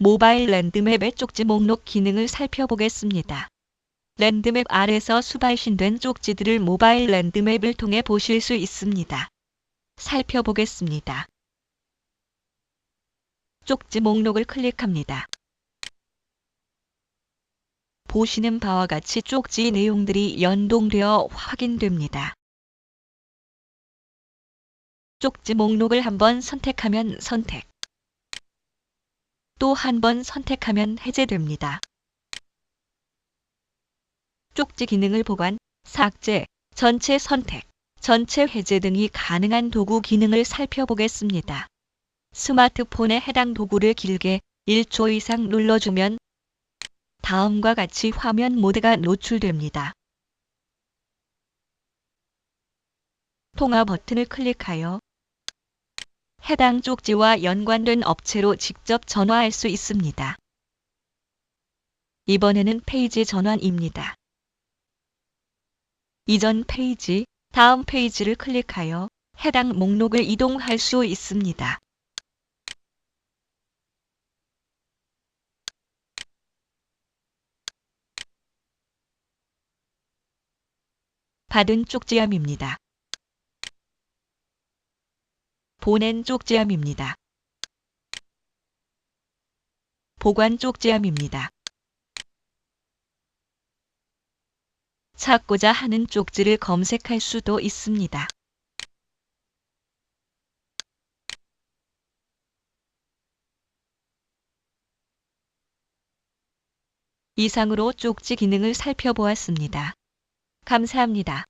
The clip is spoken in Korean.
모바일 랜드맵의 쪽지 목록 기능을 살펴보겠습니다. 랜드맵 아래서 수발신된 쪽지들을 모바일 랜드맵을 통해 보실 수 있습니다. 살펴보겠습니다. 쪽지 목록을 클릭합니다. 보시는 바와 같이 쪽지 내용들이 연동되어 확인됩니다. 쪽지 목록을 한번 선택하면 선택. 또 한 번 선택하면 해제됩니다. 쪽지 기능을 보관, 삭제, 전체 선택, 전체 해제 등이 가능한 도구 기능을 살펴보겠습니다. 스마트폰에 해당 도구를 길게 1초 이상 눌러주면 다음과 같이 화면 모드가 노출됩니다. 통화 버튼을 클릭하여 해당 쪽지와 연관된 업체로 직접 전화할 수 있습니다. 이번에는 페이지 전환입니다. 이전 페이지, 다음 페이지를 클릭하여 해당 목록을 이동할 수 있습니다. 받은 쪽지함입니다. 보낸 쪽지함입니다. 보관 쪽지함입니다. 찾고자 하는 쪽지를 검색할 수도 있습니다. 이상으로 쪽지 기능을 살펴보았습니다. 감사합니다.